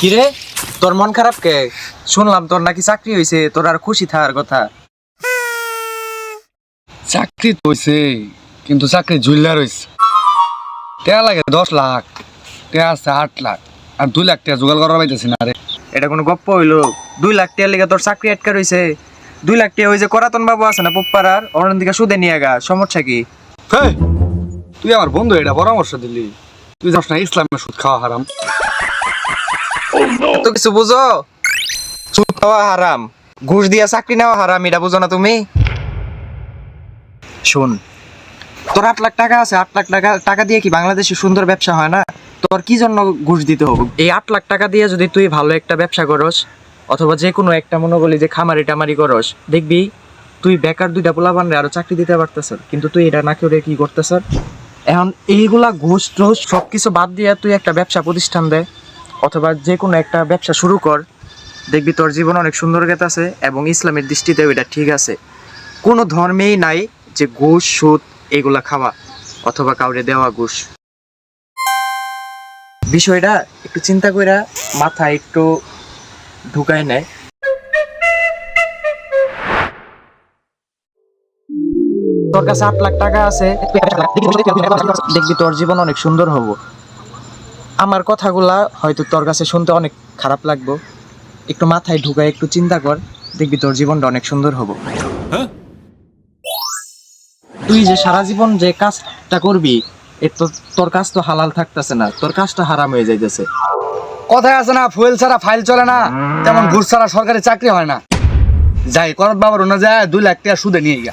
কিরে? তোর মন খারাপ কে? শুনলাম তোর নাকি চাকরি হয়েছে তোর আর খুশি থাকার কথা। চাকরি তো হইছে, কিন্তু চাকরি ঝুল্লা রয়েছে টেয়া লাগে দশ লাখ, টেয়া আছে আট লাখ, আর দুই লাখ টাকা জোগাড় করা পাইতেছি না রে। এটা কোনো গপ্প হইল? দুই লাখ টাকার লেগে তোর চাকরি আটকা রয়েছে দুই লাখ টাকা ওই করাতন বাবু আছে না, পুপ্পারার অরণ দিকে সুদে নিয়ে গা, সমস্যা কি? তুই আমার বন্ধু, এটা পরামর্শ দিলি। তুই জানিস না ইসলামের সুদ খাওয়া হারাম। তো কিছু বুঝো? সুদ খাওয়া হারাম। ঘুষ দিয়া চাকরি নেওয়া হারাম এটা বুঝো না তুমি? শোন তোর আট লাখ টাকা আছে আট লাখ টাকা টাকা দিয়ে কি বাংলাদেশে সুন্দর ব্যবসা হয় না? তোর কি জন্য ঘুষ দিতে হবে? এই আট লাখ টাকা দিয়ে যদি তুই ভালো একটা ব্যবসা করস অথবা যে কোনো একটা মনে করলি যে খামারি টামারি করস দেখবি তুই বেকার দুইটা পোলাবান আরও চাকরি দিতে পারতেছ কিন্তু তুই এটা না করে কি করতেছ এখন এইগুলা ঘুষ টুস সব কিছু বাদ দিয়ে তুই একটা ব্যবসা প্রতিষ্ঠান দে। অথবা যে কোনো একটা ব্যবসা শুরু কর, দেখবি তোর জীবন অনেক সুন্দর আছে এবং ইসলামের দৃষ্টিতে এটা ঠিক আছে। কোনো ধর্মেই নাই যে ঘুষ, সুদ এগুলা খাওয়া অথবা কাউরে দেওয়া ঘুষ। বিষয়টা একটু চিন্তা কইরা মাথা একটু ঢুকায় নেয় তোর কাছে আট লাখ টাকা আছে, দেখবি তোর জীবন অনেক সুন্দর হব। আমার কথাগুলা হয়তো তোর কাছে শুনতে অনেক খারাপ লাগবো। একটু মাথায় ঢুকায় একটু চিন্তা কর দেখবি তোর জীবনটা অনেক সুন্দর হব। তুই যে সারা জীবন যে কাজটা করবি এ তো তোর কাজ তো হালাল থাকতেছে না তোর কাজটা হারাম হয়ে যাইতেছে। কথায় আছে না ফুয়েল ছাড়া ফাইল চলে না তেমন ঘুষ ছাড়া সরকারি চাকরি হয় না। যাই করত বাবার না যায় দুই লাখ টাকা সুদে নিয়ে গিয়া